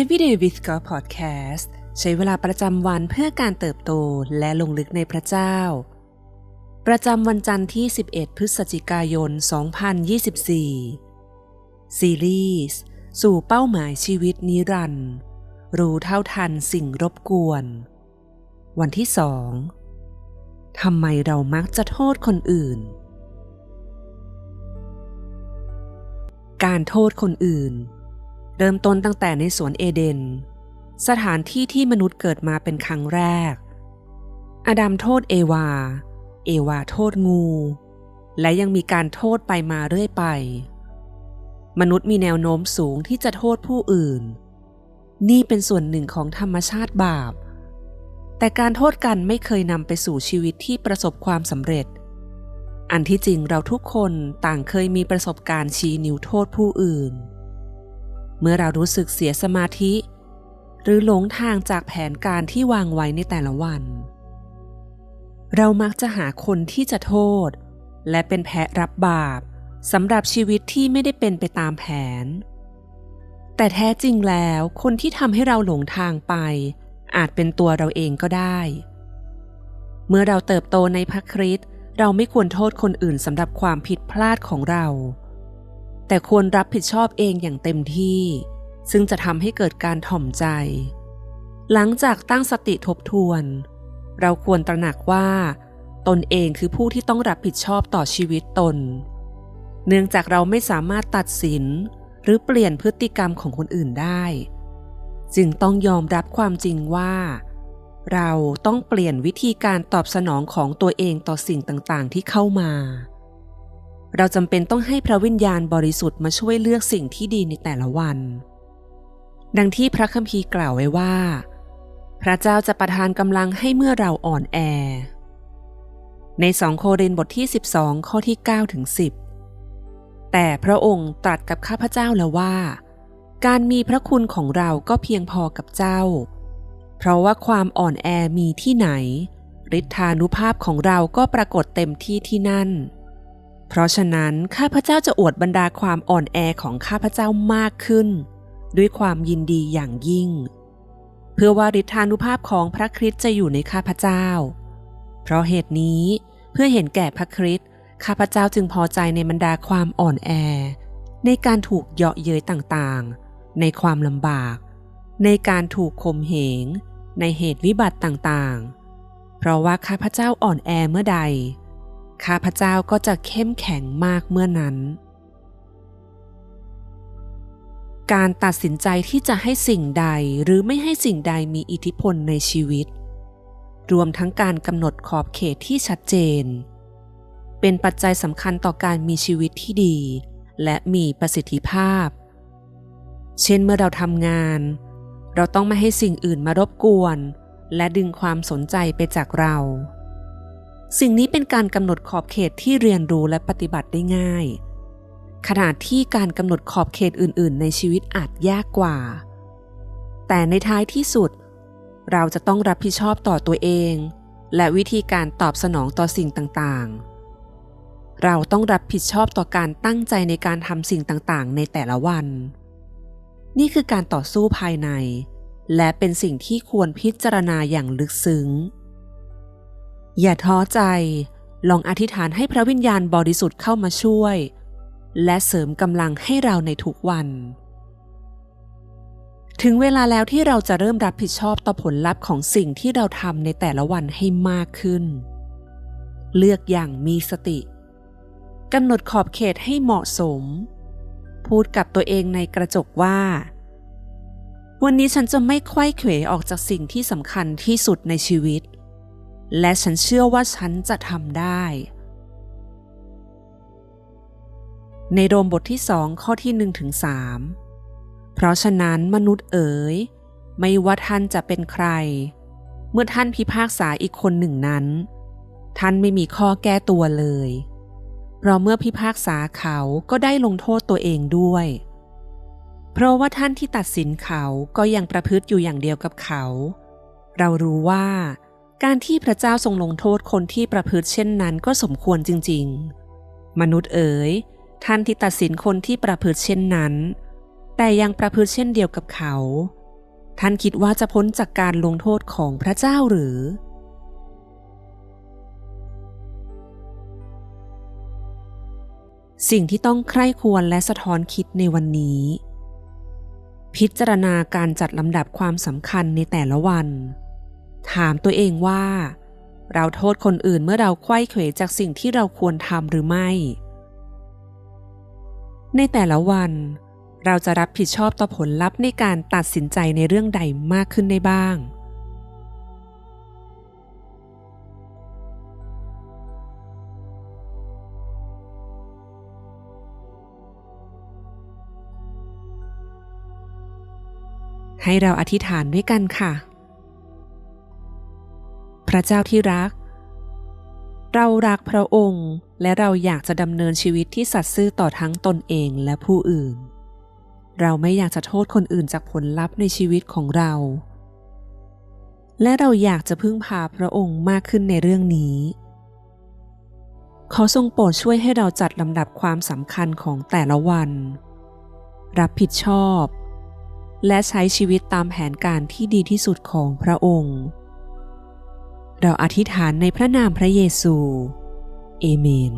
Everyday with God Podcast ใช้เวลาประจำวันเพื่อการเติบโตและลงลึกในพระเจ้า ประจำวันจันทร์ที่ 11 พฤศจิกายน 2024 ซีรีส์สู่เป้าหมายชีวิตนิรันดร์รู้เท่าทันสิ่งรบกวน วันที่สองทำไมเรามักจะโทษคนอื่น การโทษคนอื่น เริ่มต้นตั้งแต่ในสวนเอเดน สถานที่ที่มนุษย์เกิดมาเป็นครั้งแรก อดัมโทษเอวา เอวาโทษงู และยังมีการโทษไปมาเรื่อยไป มนุษย์มีแนวโน้มสูงที่จะโทษผู้อื่น นี่เป็นส่วนหนึ่งของธรรมชาติบาป แต่การโทษกันไม่เคยนำไปสู่ชีวิตที่ประสบความสำเร็จ อันที่จริงเราทุกคนต่างเคยมีประสบการณ์ชี้นิ้วโทษผู้อื่น เมื่อเรารู้สึกเสียสมาธิ หรือหลงทางจากแผนการที่วางไว้ในแต่ละวัน เรามักจะหาคนที่จะโทษ และเป็นแพะรับบาปสำหรับชีวิตที่ไม่ได้เป็นไปตามแผน แต่แท้จริงแล้วคนที่ทำให้เราหลงทางไป อาจเป็นตัวเราเองก็ได้ เมื่อเราเติบโตในพระคริสต์เราไม่ควรโทษคนอื่นสำหรับความผิดพลาดของเรา แต่ควรรับผิดชอบเองอย่างเต็มที่ ซึ่งจะทำให้เกิดการถ่อมใจ หลังจากตั้งสติทบทวน เราควรตระหนักว่า ตนเองคือผู้ที่ต้องรับผิดชอบต่อชีวิตตน เนื่องจากเราไม่สามารถตัดสิน หรือเปลี่ยนพฤติกรรมของคนอื่นได้ จึงต้องยอมรับความจริงว่า เราต้องเปลี่ยนวิธีการตอบสนองของตัวเองต่อสิ่งต่างๆ ที่เข้ามา เราจำเป็นต้องให้พระวิญญาณบริสุทธิ์มาช่วยเลือกสิ่งที่ดีในแต่ละวัน ดังที่พระคัมภีร์กล่าวไว้ว่า พระเจ้าจะประทานกำลังให้เมื่อเราอ่อนแอ ในสองโครินธ์บทที่ 12 ข้อที่9ถึง10 แต่พระองค์ตรัสกับข้าพเจ้าแล้วว่า การมีพระคุณของเราก็เพียงพอกับเจ้า เพราะว่าความอ่อนแอมีที่ไหนฤทธานุภาพของเราก็ปรากฏเต็มที่ที่นั่น เพราะฉะนั้นข้าพเจ้าจะอวดบรรดาความอ่อนแอของข้าพเจ้ามากขึ้น ด้วยความยินดีอย่างยิ่ง เพื่อว่าฤทธานุภาพของพระคริสต์จะอยู่ในข้าพเจ้า เพราะเหตุนี้เพื่อเห็นแก่พระคริสต์ข้าพเจ้าจึงพอใจในบรรดาความอ่อนแอ ในการถูกเยาะเย้ยต่างๆ ในความลำบาก ในการถูกข่มเหง ในเหตุวิบัติต่างๆ เพราะว่าข้าพเจ้าอ่อนแอเมื่อใด ข้าพเจ้าก็จะเข้มแข็งมากเมื่อนั้น การตัดสินใจที่จะให้สิ่งใดหรือไม่ให้สิ่งใดมีอิทธิพลในชีวิต รวมทั้งการกำหนดขอบเขตที่ชัดเจน เป็นปัจจัยสำคัญต่อการมีชีวิตที่ดี และมีประสิทธิภาพ เช่นเมื่อเราทำงาน เราต้องไม่ให้สิ่งอื่นมารบกวน และดึงความสนใจไปจากเรา สิ่งนี้เป็นการกำหนดขอบเขตที่เรียนรู้และปฏิบัติได้ง่าย ขณะที่การกำหนดขอบเขตอื่น ๆ ในชีวิตอาจยากกว่า แต่ในท้ายที่สุด เราจะต้องรับผิดชอบต่อตัวเอง และวิธีการตอบสนองต่อสิ่งต่าง ๆ เราต้องรับผิดชอบต่อการตั้งใจในการทำสิ่งต่าง ๆ ในแต่ละวัน นี่คือการต่อสู้ภายใน และเป็นสิ่งที่ควรพิจารณาอย่างลึกซึ้ง อย่าท้อใจ ลองอธิษฐานให้พระวิญญาณบริสุทธิ์เข้ามาช่วย และเสริมกำลังให้เราในทุกวัน ถึงเวลาแล้วที่เราจะเริ่มรับผิดชอบต่อผลลัพธ์ของสิ่งที่เราทำในแต่ละวันให้มากขึ้น เลือกอย่างมีสติกำหนดขอบเขตให้เหมาะสม พูดกับตัวเองในกระจกว่า วันนี้ฉันจะไม่ไขว้เขวออกจากสิ่งที่สำคัญที่สุดในชีวิต และฉันเชื่อว่าฉันจะทำได้ ในโรมบทที่สองข้อที่หนึ่งถึงสามเพราะฉะนั้นมนุษย์เอ๋ย ไม่ว่าท่านจะเป็นใคร เมื่อท่านพิพากษาอีกคนหนึ่งนั้น ท่านไม่มีข้อแก้ตัวเลย เพราะเมื่อพิพากษาเขาก็ได้ลงโทษตัวเองด้วย เพราะว่าท่านที่ตัดสินเขาก็ยังประพฤติอยู่อย่างเดียวกับเขา เรารู้ว่า การที่พระเจ้าทรงลงโทษคนที่ประพฤติเช่นนั้นก็สมควรจริง ๆ มนุษย์เอ๋ย ท่านที่ตัดสินคนที่ประพฤติเช่นนั้น แต่ยังประพฤติเช่นเดียวกับเขา ท่านคิดว่าจะพ้นจากการลงโทษของพระเจ้าหรือ สิ่งที่ต้องใคร่ควรและสะท้อนคิดในวันนี้ พิจารณาการจัดลำดับความสำคัญในแต่ละวัน ถามตัวเองว่า เราโทษคนอื่นเมื่อเราไขว้เขวจากสิ่งที่เราควรทำหรือไม่ ในแต่ละวัน เราจะรับผิดชอบต่อผลลัพธ์ในการตัดสินใจในเรื่องใดมากขึ้นได้บ้าง ให้เราอธิษฐานด้วยกันค่ะ พระเจ้าที่รัก เรารักพระองค์และเราอยากจะดำเนินชีวิตที่สัตย์ซื่อต่อทั้งตนเองและผู้อื่น เราไม่อยากจะโทษคนอื่นจากผลลัพธ์ในชีวิตของเรา และเราอยากจะพึ่งพาพระองค์มากขึ้นในเรื่องนี้ ขอทรงโปรดช่วยให้เราจัดลำดับความสำคัญของแต่ละวัน รับผิดชอบ และใช้ชีวิตตามแผนการที่ดีที่สุดของพระองค์ เราอธิษฐานในพระนามพระเยซู เอเมน